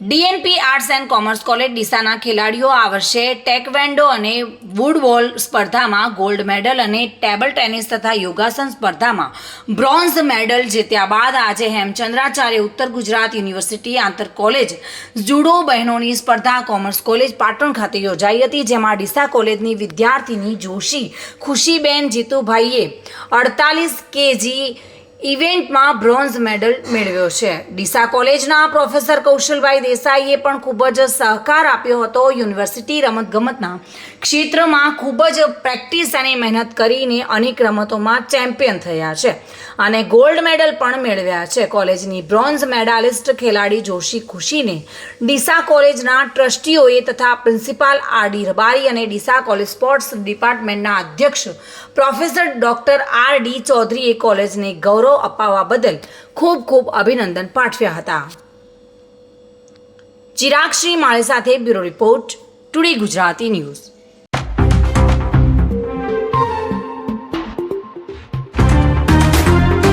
DNP arts and commerce college ડીસાના ખેલાડીઓ આ વર્ષે ટેકવેન્ડો અને વુડબોલ સ્પર્ધામાં ગોલ્ડ મેડલ અને ટેબલ ટેનિસ તથા યોગાસન સ્પર્ધામાં બ્રોન્ઝ મેડલ જીત્યા બાદ આજે હેમચંદ્રાચાર્ય ઉત્તર ગુજરાત યુનિવર્સિટી આંતર કોલેજ જુડો બહેનોની સ્પર્ધા કોમર્સ કોલેજ પાટણ ખાતે યોજાઈ હતી, જેમાં ડીસા કોલેજની વિદ્યાર્થીની જોશી ખુશીબેન જીતુભાઈએ અડતાલીસ કેજી ઇવેન્ટમાં બ્રોન્ઝ મેડલ મેળવ્યો છે. ડીસા કોલેજના પ્રોફેસર કૌશલભાઈ દેસાઈએ પણ ખૂબ જ સહકાર આપ્યો હતો યુનિવર્સિટી રમતગમતના ક્ષેત્રમાં. ખૂબ જ પ્રેક્ટિસ અને મહેનત કરીને અનેક રમતોમાં ચેમ્પિયન થયા છે અને ગોલ્ડ મેડલ પણ મેળવ્યા છે. કોલેજની બ્રોન્ઝ મેડાલિસ્ટ ખેલાડી જોશી ખુશીને ડીસા કોલેજના ટ્રસ્ટીઓએ તથા પ્રિન્સિપાલ આર ડી રબારી અને ડીસા કોલેજ સ્પોર્ટ્સ ડિપાર્ટમેન્ટના અધ્યક્ષ પ્રોફેસર ડૉક્ટર આર ડી ચૌધરીએ કોલેજને ગૌરવ અપાવવા બદલ ખૂબ ખૂબ અભિનંદન પાઠવ્યા હતા. ચિરાગ શ્રી માળી સાથે bureau report, today Gujarati news.